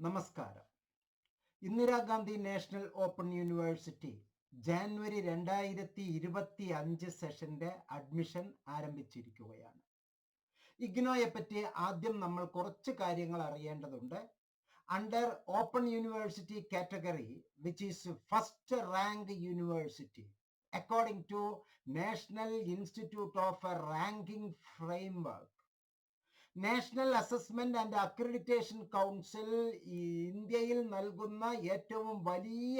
നമസ്കാരം. Indira Gandhi national open university January രണ്ടായിരത്തി ഇരുപത്തി അഞ്ച് സെഷന്റെ അഡ്മിഷൻ ആരംഭിച്ചിരിക്കുകയാണ്. ഇഗ്നോയെ പറ്റി ആദ്യം നമ്മൾ കുറച്ച് കാര്യങ്ങൾ അറിയേണ്ടതുണ്ട്. Under open university category which is first rank university according to national institute of ranking framework national assessment and accreditation council ഇന്ത്യയിൽ നൽകുന്ന ഏറ്റവും വലിയ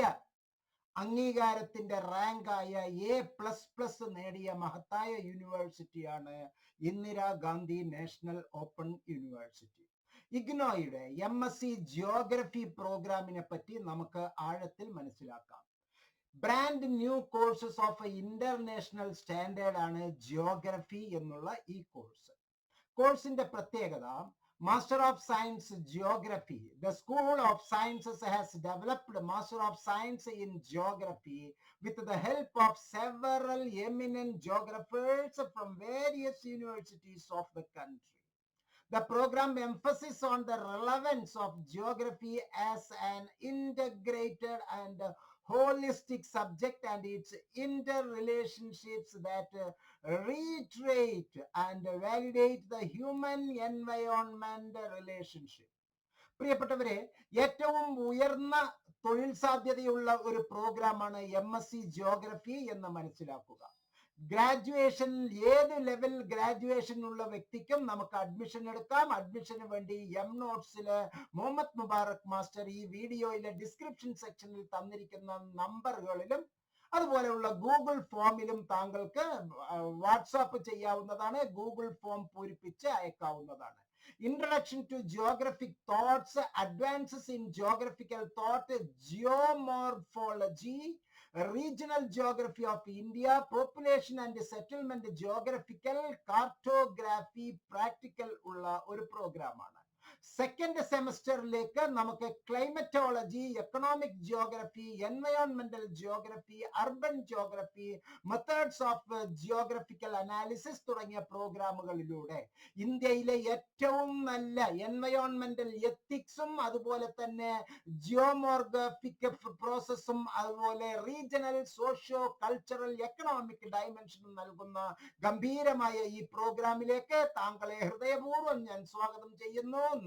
അംഗീകാരത്തിന്റെ റാങ്കായ എ പ്ലസ് പ്ലസ് നേടിയ മഹത്തായ യൂണിവേഴ്സിറ്റിയാണ് ഇന്ദിരാഗാന്ധി നാഷണൽ ഓപ്പൺ യൂണിവേഴ്സിറ്റി ഇഗ്നോയുടെ എം എസ് സി ജിയോഗ്രഫി പ്രോഗ്രാമിനെ പറ്റി നമുക്ക് ആഴത്തിൽ മനസ്സിലാക്കാം. Brand new courses of international standard ആണ് ജിയോഗ്രഫി എന്നുള്ള ഈ കോഴ്സ് കോഴ്സിന്റെ പ്രത്യേകത master of science geography the school of sciences has developed master of science in geography with the help of several eminent geographers from various universities of the country The program emphasis on the relevance of geography as an integrated and holistic subject and its interrelationships that uh, reiterate and validate the human environment relationship. പ്രിയപ്പെട്ടവരെ ഏറ്റവും ഉയർന്ന തൊഴിൽ സാധ്യതയുള്ള ഒരു പ്രോഗ്രാമാണ് M S C geography എന്ന് മനസ്സിലാക്കുക graduation ഏത് ലെവൽ ഗ്രാജുവേഷൻ ഉള്ള വ്യക്തിക്കും നമുക്ക് അഡ്മിഷൻ എടുക്കാം. അഡ്മിഷന് വേണ്ടി എം നോട്ട്സിൽ മുഹമ്മദ് മുബാറക് മാസ്റ്റർ ഈ വീഡിയോയിലെ ഡിസ്ക്രിപ്ഷൻ സെക്ഷനിൽ തന്നിരിക്കുന്ന നമ്പറുകളിലും അതുപോലെയുള്ള ഗൂഗിൾ ഫോമിലും താങ്കൾക്ക് വാട്സാപ്പ് ചെയ്യാവുന്നതാണ്. ഗൂഗിൾ ഫോം പൂരിപ്പിച്ച് അയക്കാവുന്നതാണ്. Introduction to geographic thoughts advances in geographical thought geomorphology regional geography of India, population and settlement geographical cartography practical ഉള്ള ഒരു പ്രോഗ്രാമാണ് സെക്കൻഡ് സെമസ്റ്ററിലേക്ക് നമുക്ക് climatology economic geography എൻവയോൺമെന്റൽ geography urban geography methods of geographical analysis തുടങ്ങിയ പ്രോഗ്രാമുകളിലൂടെ ഇന്ത്യയിലെ ഏറ്റവും നല്ല എൻവയോൺമെന്റൽ എത്തിക്സും അതുപോലെ തന്നെ ജിയോമോർഗഫിക് പ്രോസസ്സും അതുപോലെ റീജിയണൽ സോഷ്യോ കൾച്ചറൽ എക്കണോമിക് ഡയമെൻഷനും നൽകുന്ന ഗംഭീരമായ ഈ പ്രോഗ്രാമിലേക്ക് താങ്കളെ ഹൃദയപൂർവം ഞാൻ സ്വാഗതം ചെയ്യുന്നു.